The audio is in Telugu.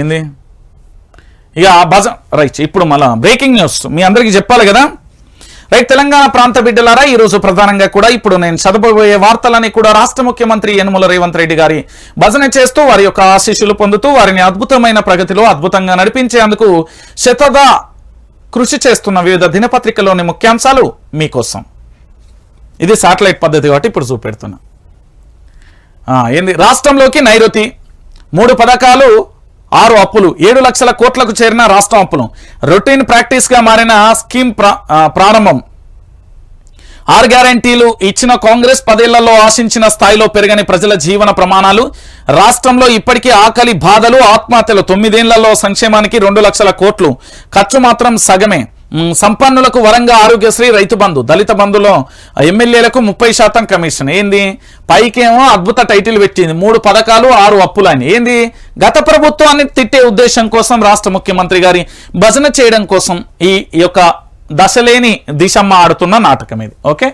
ఏంది? ఇక భజ రైట్ ఇప్పుడు మళ్ళా బ్రేకింగ్ న్యూస్. మీ అందరికీ చెప్పాలి కదా? రైట్ తెలంగాణ ప్రాంత బిడ్డలారా ఈరోజు ప్రధానంగా కూడా ఇప్పుడు నేను చదవబోయే వార్తలని కూడా రాష్ట్ర ముఖ్యమంత్రి యనుమల రేవంత్ రెడ్డి గారి భజన చేస్తూ వారి యొక్క ఆశీస్సులు పొందుతూ వారిని అద్భుతమైన ప్రగతిలో అద్భుతంగా నడిపించేందుకు శతద కృషి చేస్తున్న వివిధ దినపత్రికలోని ముఖ్యాంశాలు మీకోసం. ఇది శాటిలైట్ పద్ధతి కాబట్టి ఇప్పుడు చూపెడుతున్నా. ఏంది? రాష్ట్రంలోకి నైరుతి. మూడు పథకాలు ఆరు అప్పులు ఏడు లక్షల కోట్లకు చేరిన రాష్ట్రం అప్పులు. రొటీన్ ప్రాక్టీస్గా మారిన స్కీమ్ ప్రా- ప్రారంభం. ఆరు గ్యారంటీలు ఇచ్చిన కాంగ్రెస్ పదేళ్ళలో ఆశించిన స్థాయిలో పెరగని ప్రజల జీవన ప్రమాణాలు రాష్ట్రంలో ఇప్పటికీ ఆకలి బాధలు ఆత్మహత్యలు తొమ్మిదేళ్ళలో సంక్షేమానికి రెండు లక్షల కోట్లు. ఖర్చు మాత్రం సగమే. సంపన్నులకు వరంగా ఆరోగ్యశ్రీ రైతు బంధు దళిత బంధులో ఎమ్మెల్యేలకు ముప్పై శాతం కమిషన్. ఏంది? పైకేమో అద్భుత టైటిల్ పెట్టింది. మూడు పథకాలు ఆరు అప్పులు అని ఏంది? గత ప్రభుత్వాన్ని తిట్టే ఉద్దేశం కోసం రాష్ట్ర ముఖ్యమంత్రి గారి భజన చేయడం కోసం ఈ ఈ యొక్క దశలేని దిశమ్మ ఆడుతున్న నాటకం ఇది. ఓకే?